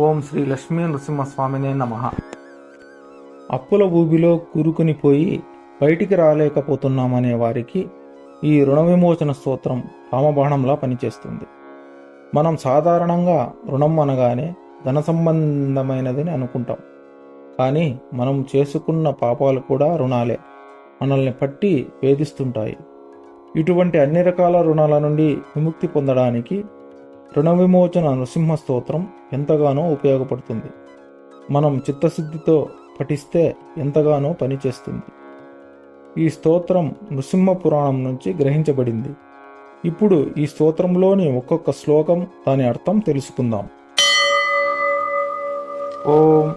ఓం శ్రీ లక్ష్మీ నృసింహస్వామినే నమ. అప్పుల ఊబిలో కూరుకునిపోయి బయటికి రాలేకపోతున్నామనే వారికి ఈ రుణ విమోచన స్తోత్రం రామబాణంలా పనిచేస్తుంది. మనం సాధారణంగా రుణం అనగానే ధన సంబంధమైనదని అనుకుంటాం. కానీ మనం చేసుకున్న పాపాలు కూడా రుణాలే. మనల్ని పట్టి వేధిస్తుంటాయి. ఇటువంటి అన్ని రకాల రుణాల నుండి విముక్తి పొందడానికి రుణ విమోచన నృసింహ స్తోత్రం ఎంతగానో ఉపయోగపడుతుంది. మనం చిత్తశుద్ధితో పఠిస్తే ఎంతగానో పనిచేస్తుంది ఈ స్తోత్రం నృసింహ పురాణం నుంచి గ్రహించబడింది. ఇప్పుడు ఈ స్తోత్రంలోని ఒక్కొక్క శ్లోకం దాని అర్థం తెలుసుకుందాం. ఓం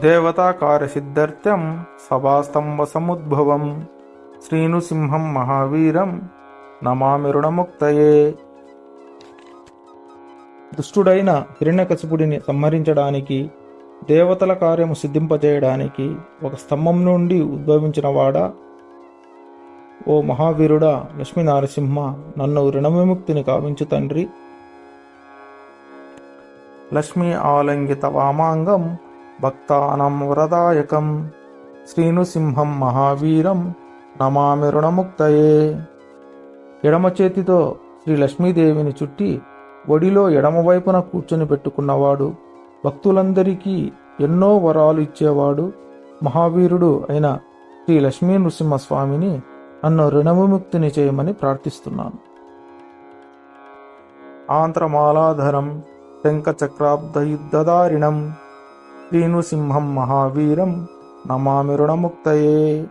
దేవతాకార సిద్ధార్థం సభాస్తంభ సముద్భవం శ్రీనుసింహం మహావీరం నమామిరుణముక్తయే దుష్టుడైన హిరణ్యకశిపుడిని సంహరించడానికి దేవతల కార్యము సిద్ధింపజేయడానికి ఒక స్తంభం నుండి ఉద్భవించిన వాడా ఓ మహావీరుడా లక్ష్మీ నారసింహ నన్ను రుణవిముక్తిని కావించు తండ్రి. లక్ష్మీ ఆలంగిత వామాంగం భక్తానం వరదాయకం శ్రీనుసింహం మహావీరం నమామి రుణముక్తయే. ఎడమ చేతితో శ్రీ లక్ష్మీదేవిని చుట్టి ఒడిలో ఎడమవైపున కూర్చొని పెట్టుకున్నవాడు భక్తులందరికీ ఎన్నో వరాలు ఇచ్చేవాడు మహావీరుడు అయిన శ్రీ లక్ష్మీ నృసింహస్వామిని నన్ను రుణవిముక్తిని చేయమని ప్రార్థిస్తున్నాను. ఆంధ్రమాలాధరం శంఖచక్రాబ్దయుద్ధదారిణం శ్రీనుసింహం మహావీరం నమామి రుణముక్తయే.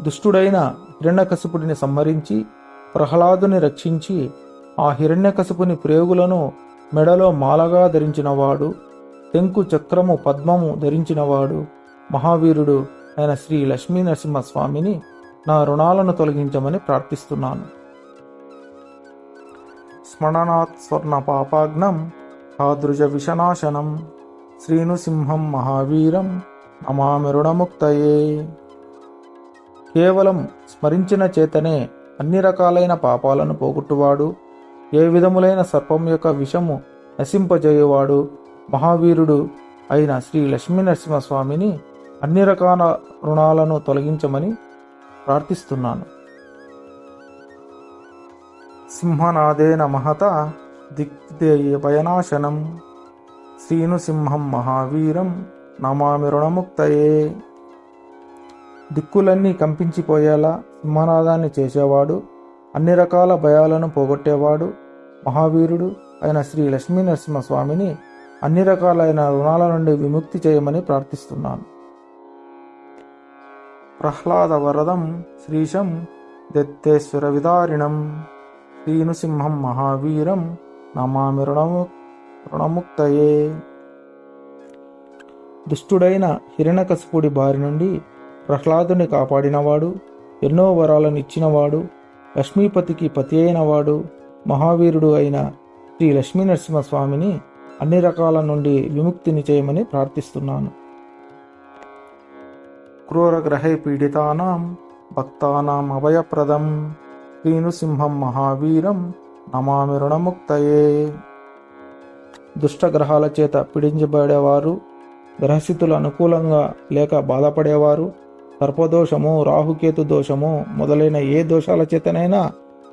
దుష్టుడైన హిరణ్యకశిపుడిని సంహరించి ప్రహ్లాదుని రక్షించి ఆ హిరణ్యకశపుని ప్రేగులను మెడలో మాలగా ధరించినవాడు తెంకు చక్రము పద్మము ధరించినవాడు మహావీరుడు అయిన శ్రీ లక్ష్మీ నరసింహస్వామిని నా రుణాలను తొలగించమని ప్రార్థిస్తున్నాను. స్మరణాత్ స్వర్ణ పాపాగ్నం తాదృజ విషనాశనం శ్రీనుసింహం మహావీరం నమామి రుణముక్తయే కేవలం స్మరించిన చేతనే అన్ని రకాలైన పాపాలను పోగొట్టువాడు ఏ విధములైన సర్పం యొక్క విషము నశింపజేయవాడు మహావీరుడు అయిన శ్రీ లక్ష్మీనరసింహస్వామిని అన్ని రకాల రుణాలను తొలగించమని ప్రార్థిస్తున్నాను. సింహనాదేన మహత దిగ్దేయ భయనాశనం శ్రీనుసింహం మహావీరం నమామి రుణముక్తయే. దిక్కులన్నీ కంపించిపోయేలా సింహనాదాన్ని చేసేవాడు అన్ని రకాల భయాలను పోగొట్టేవాడు మహావీరుడు అయిన శ్రీ లక్ష్మీ నరసింహస్వామిని అన్ని రకాలైన రుణాల నుండి విముక్తి చేయమని ప్రార్థిస్తున్నాను. ప్రహ్లాద వరదం శ్రీశం దత్తేశ్వర విదారిణం శ్రీనుసింహం మహావీరం నమామి రుణము రుణముక్తయే. దుష్టుడైన హిరణకశిపుడి బారి నుండి ప్రహ్లాదుని కాపాడినవాడు ఎన్నో వరాలను ఇచ్చినవాడు లక్ష్మీపతికి పతి అయినవాడు మహావీరుడు అయిన శ్రీ లక్ష్మీ నరసింహస్వామిని అన్ని రకాల నుండి విముక్తిని చేయమని ప్రార్థిస్తున్నాను. క్రూరగ్రహై పీడితానాం భక్తానాం అభయప్రదం. శ్రీనుసింహం మహావీరం నమామి రుణముక్తయే. దుష్టగ్రహాల చేత పీడించబడేవారు గ్రహస్థితులు అనుకూలంగా లేక బాధపడేవారు సర్పదోషము రాహుకేతు దోషము మొదలైన ఏ దోషాల చేతనైనా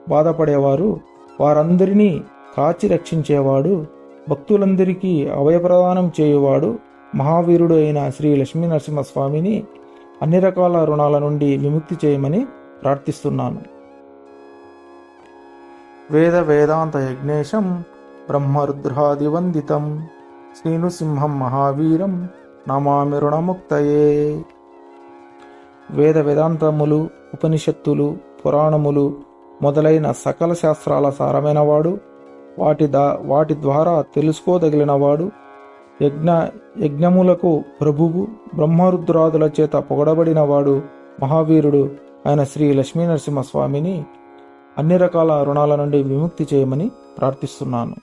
బాధపడేవారు వారందరినీ కాచి రక్షించేవాడు భక్తులందరికీ అభయప్రదానం చేయువాడు మహావీరుడు అయిన శ్రీ లక్ష్మీ నరసింహస్వామిని అన్ని రకాల రుణాల నుండి విముక్తి చేయమని ప్రార్థిస్తున్నాను. వేద వేదాంత యజ్ఞేశం బ్రహ్మరుద్రాదివందితం శ్రీనుసింహం మహావీరం నమామి రుణముక్తయే. వేద వేదాంతములు ఉపనిషత్తులు పురాణములు మొదలైన సకల శాస్త్రాల సారమైనవాడు వాటి దా వాటి ద్వారా తెలుసుకోదగిలినవాడు యజ్ఞ యజ్ఞములకు ప్రభువు బ్రహ్మరుద్రాదుల చేత పొగడబడినవాడు మహావీరుడు ఆయన శ్రీ లక్ష్మీ నరసింహస్వామిని అన్ని రకాల రుణాల నుండి విముక్తి చేయమని ప్రార్థిస్తున్నాను.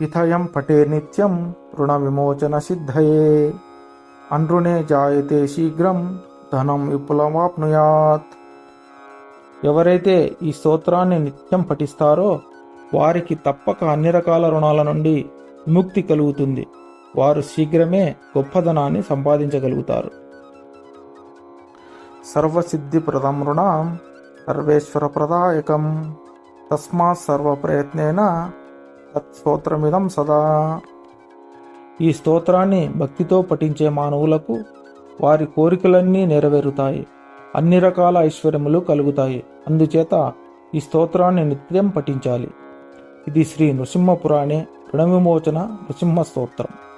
ఇథయం పటే నిత్యం రుణ విమోచన సిద్ధయే. అనృణే జాయతే శీఘ్రం ధనం విపులమాప్నుయాత్. ఎవరైతే ఈ స్తోత్రాన్ని నిత్యం పఠిస్తారో వారికి తప్పక అన్ని రకాల రుణాల నుండి విముక్తి కలుగుతుంది. వారు శీఘ్రమే గొప్పదనాన్ని సంపాదించగలుగుతారు. సర్వసిద్ధిప్రదం రుణం సర్వేశ్వర ప్రదాయకం తస్మాత్ సర్వ ప్రయత్నేన తత్స్తోత్రమిదం సదా. ఈ స్తోత్రాన్ని భక్తితో పఠించే మానవులకు వారి కోరికలన్నీ నెరవేరుతాయి. అన్ని రకాల ఐశ్వర్యములు కలుగుతాయి. అందుచేత ఈ స్తోత్రాన్ని నిత్యం పఠించాలి. ఇది శ్రీ నృసింహ పురాణే రుణ విమోచన నృసింహ స్తోత్రం.